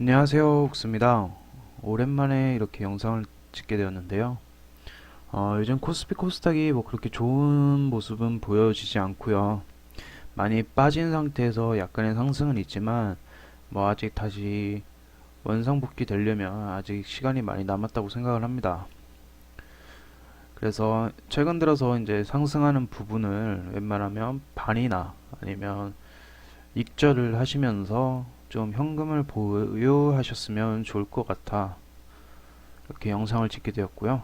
안녕하세요, 옥수입니다. 오랜만에 이렇게 영상을 찍게 되었는데요. 어, 요즘 코스피 코스닥이 뭐 그렇게 좋은 모습은 보여지지 않고요. 많이 빠진 상태에서 약간의 상승은 있지만 뭐 아직 다시 원상복귀 되려면 아직 시간이 많이 남았다고 생각을 합니다. 그래서 최근 들어서 이제 상승하는 부분을 웬만하면 반이나 아니면 익절을 하시면서 좀 현금을 보유하셨으면 좋을 것 같아 이렇게 영상을 찍게 되었고요.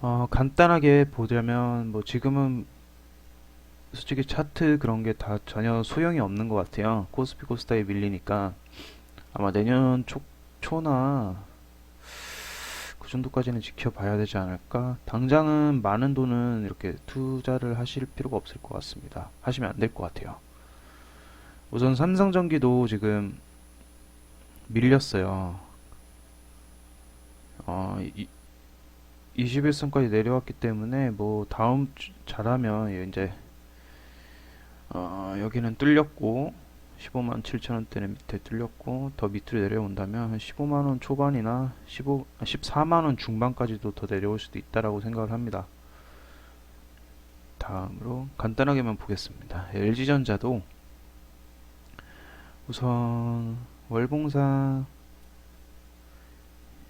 어, 간단하게 보자면 뭐 지금은 솔직히 차트 그런 게 다 전혀 소용이 없는 것 같아요. 코스피 코스닥에 밀리니까 아마 내년 초, 초나 그 정도까지는 지켜봐야 되지 않을까? 당장은 많은 돈은 이렇게 투자를 하실 필요가 없을 것 같습니다. 하시면 안 될 것 같아요. 우선 삼성전기도 지금 밀렸어요. 어, 이, 21선까지 내려왔기 때문에 뭐 다음 주 잘하면 이제 어, 여기는 뚫렸고 15만 7천 원대는 밑에 뚫렸고 더 밑으로 내려온다면 한 15만 원 초반이나 15, 14만 원 중반까지도 더 내려올 수도 있다라고 생각을 합니다. 다음으로 간단하게만 보겠습니다. LG전자도 우선 월봉상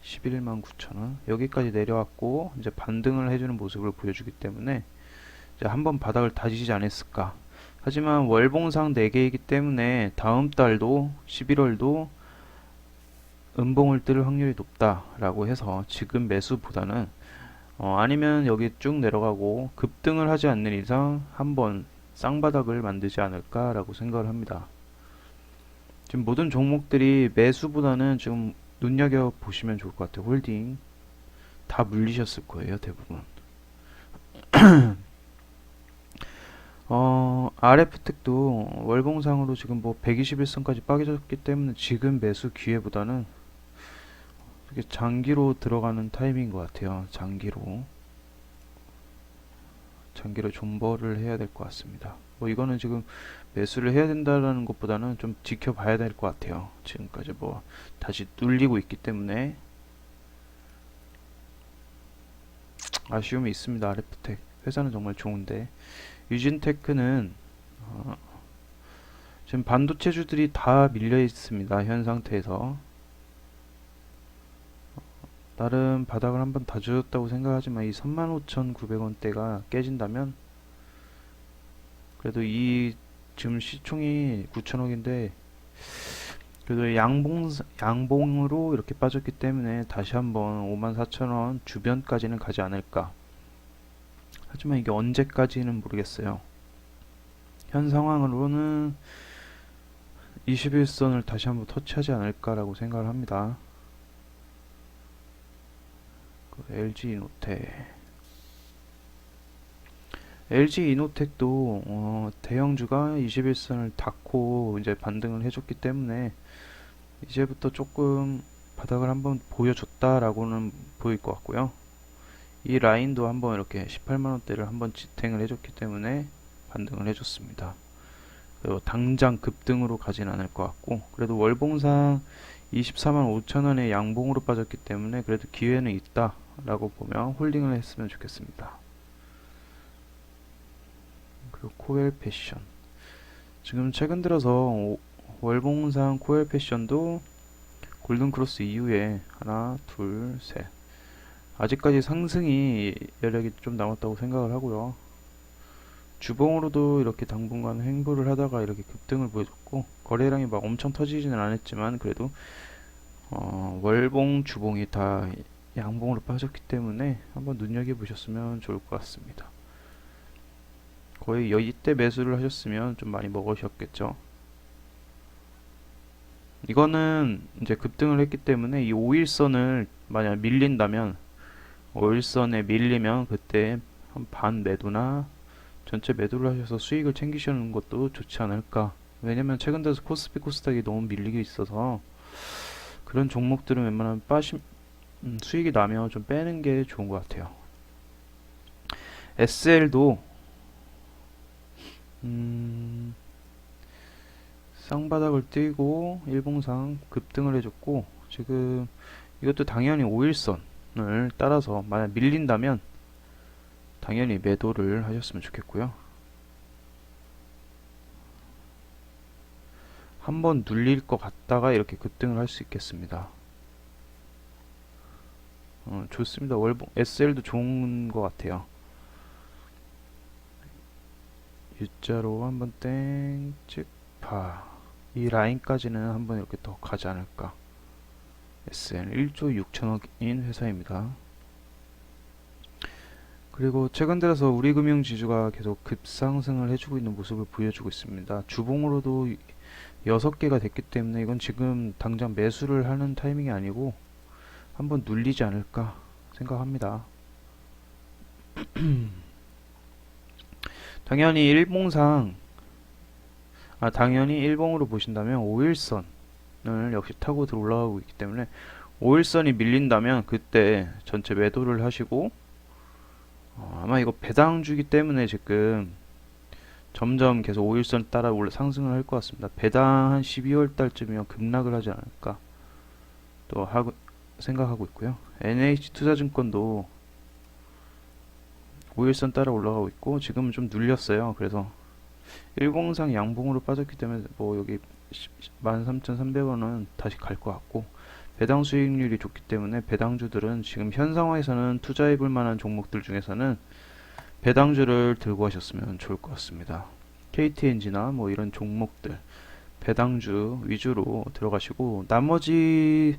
11만 9천원 여기까지 내려왔고 이제 반등을 해주는 모습을 보여주기 때문에 이제 한번 바닥을 다지지 않았을까 하지만 월봉상 4개이기 때문에 다음 달도 11월도 음봉을 뜰 확률이 높다 라고 해서 지금 매수보다는 어, 아니면 여기 쭉 내려가고 급등을 하지 않는 이상 한번 쌍바닥을 만들지 않을까 라고 생각을 합니다. 지금 모든 종목들이 매수보다는 지금 눈여겨 보시면 좋을 것 같아요. 홀딩 다 물리셨을 거예요, 대부분. 어, RF텍도 월봉상으로 지금 뭐 121선까지 빠져졌기 때문에 지금 매수 기회보다는 장기로 들어가는 타이밍인 것 같아요. 장기로. 장기로 존버를 해야 될 것 같습니다. 뭐 이거는 지금 매수를 해야 된다라는 것보다는 좀 지켜봐야 될 것 같아요. 지금까지 뭐 다시 뚫리고 있기 때문에 아쉬움이 있습니다. RF텍 회사는 정말 좋은데 유진테크는 어, 지금 반도체주들이 다 밀려 있습니다. 현 상태에서 나름 바닥을 한번 다져줬다고 생각하지만 이 35,900원대가 깨진다면 그래도 이 지금 시총이 9천억인데 그래도 양봉 양봉으로 이렇게 빠졌기 때문에 다시 한번 54,000원 주변까지는 가지 않을까. 하지만 이게 언제까지는 모르겠어요. 현 상황으로는 21선을 다시 한번 터치하지 않을까라고 생각을 합니다. 그 LG 이노텍 LG 이노텍도 어, 대형주가 21선을 닫고 이제 반등을 해줬기 때문에 이제부터 조금 바닥을 한번 보여줬다라고는 보일 것 같고요. 이 라인도 한번 이렇게 18만원대를 한번 지탱을 해줬기 때문에 반등을 해줬습니다. 당장 급등으로 가진 않을 것 같고 그래도 월봉상 24만 5천원의 양봉으로 빠졌기 때문에 그래도 기회는 있다 라고 보면 홀딩을 했으면 좋겠습니다. 그리고 코엘 패션. 지금 최근 들어서 오- 월봉상 코엘 패션도 골든크로스 이후에 하나 둘 셋. 아직까지 상승이 여력이 좀 남았다고 생각을 하고요. 주봉으로도 이렇게 당분간 횡보를 하다가 이렇게 급등을 보여줬고 거래량이 막 엄청 터지지는 않았지만 그래도 어, 월봉 주봉이 다 양봉으로 빠졌기 때문에 한번 눈여겨보셨으면 좋을 것 같습니다 거의 여- 이때 매수를 하셨으면 좀 많이 먹으셨겠죠. 이거는 이제 급등을 했기 때문에 이 5일선을 만약 밀린다면 5일선에 밀리면 그때 한 반 매도나 전체 매도를 하셔서 수익을 챙기시는 것도 좋지 않을까. 왜냐면 최근 들어서 코스피 코스닥이 너무 밀리게 있어서 그런 종목들은 웬만하면 빠심 음, 수익이 나면 좀 빼는 게 좋은 것 같아요. SL도 음, 쌍바닥을 띄고 일봉상 급등을 해줬고 지금 이것도 당연히 5일선을 따라서 만약 밀린다면 당연히 매도를 하셨으면 좋겠고요. 한번 눌릴 것 같다가 이렇게 급등을 할 수 있겠습니다. 어, 좋습니다. 월봉 SL도 좋은 것 같아요. U자로 한번 땡 찍 파 이 라인까지는 한번 이렇게 더 가지 않을까. SN 1조 6천억인 회사입니다. 그리고 최근 들어서 우리 금융 지주가 계속 급상승을 해주고 있는 모습을 보여주고 있습니다. 주봉으로도 6개가 됐기 때문에 이건 지금 당장 매수를 하는 타이밍이 아니고 한번 눌리지 않을까 생각합니다. 당연히 일봉상 아 당연히 일봉으로 보신다면 5일선을 역시 타고 들어 올라가고 있기 때문에 5일선이 밀린다면 그때 전체 매도를 하시고 어, 아마 이거 배당주기 때문에 지금 점점 계속 5일선 따라 올라 상승을 할 것 같습니다. 배당 한 12월 달쯤이면 급락을 하지 않을까 또 하고 생각하고 있고요. NH 투자증권도 5일선 따라 올라가고 있고 지금은 좀 눌렸어요. 그래서 일봉상 양봉으로 빠졌기 때문에 뭐 여기 13,300원은 다시 갈 것 같고 배당 수익률이 좋기 때문에 배당주들은 지금 현 상황에서는 투자해 볼 만한 종목들 중에서는 배당주를 들고 하셨으면 좋을 것 같습니다. KTNG나 뭐 이런 종목들 배당주 위주로 들어가시고 나머지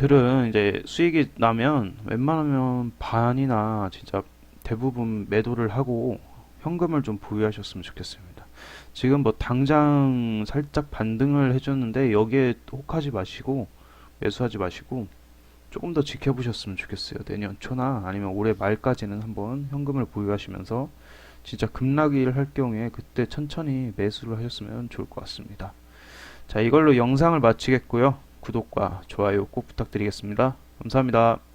들은 이제 수익이 나면 웬만하면 반이나 진짜 대부분 매도를 하고 현금을 좀 보유하셨으면 좋겠습니다. 지금 뭐 당장 살짝 반등을 해줬는데 여기에 혹하지 마시고 매수하지 마시고 조금 더 지켜보셨으면 좋겠어요. 내년 초나 아니면 올해 말까지는 한번 현금을 보유하시면서 진짜 급락일 할 경우에 그때 천천히 매수를 하셨으면 좋을 것 같습니다. 자, 이걸로 영상을 마치겠고요. 구독과 좋아요 꼭 부탁드리겠습니다. 감사합니다.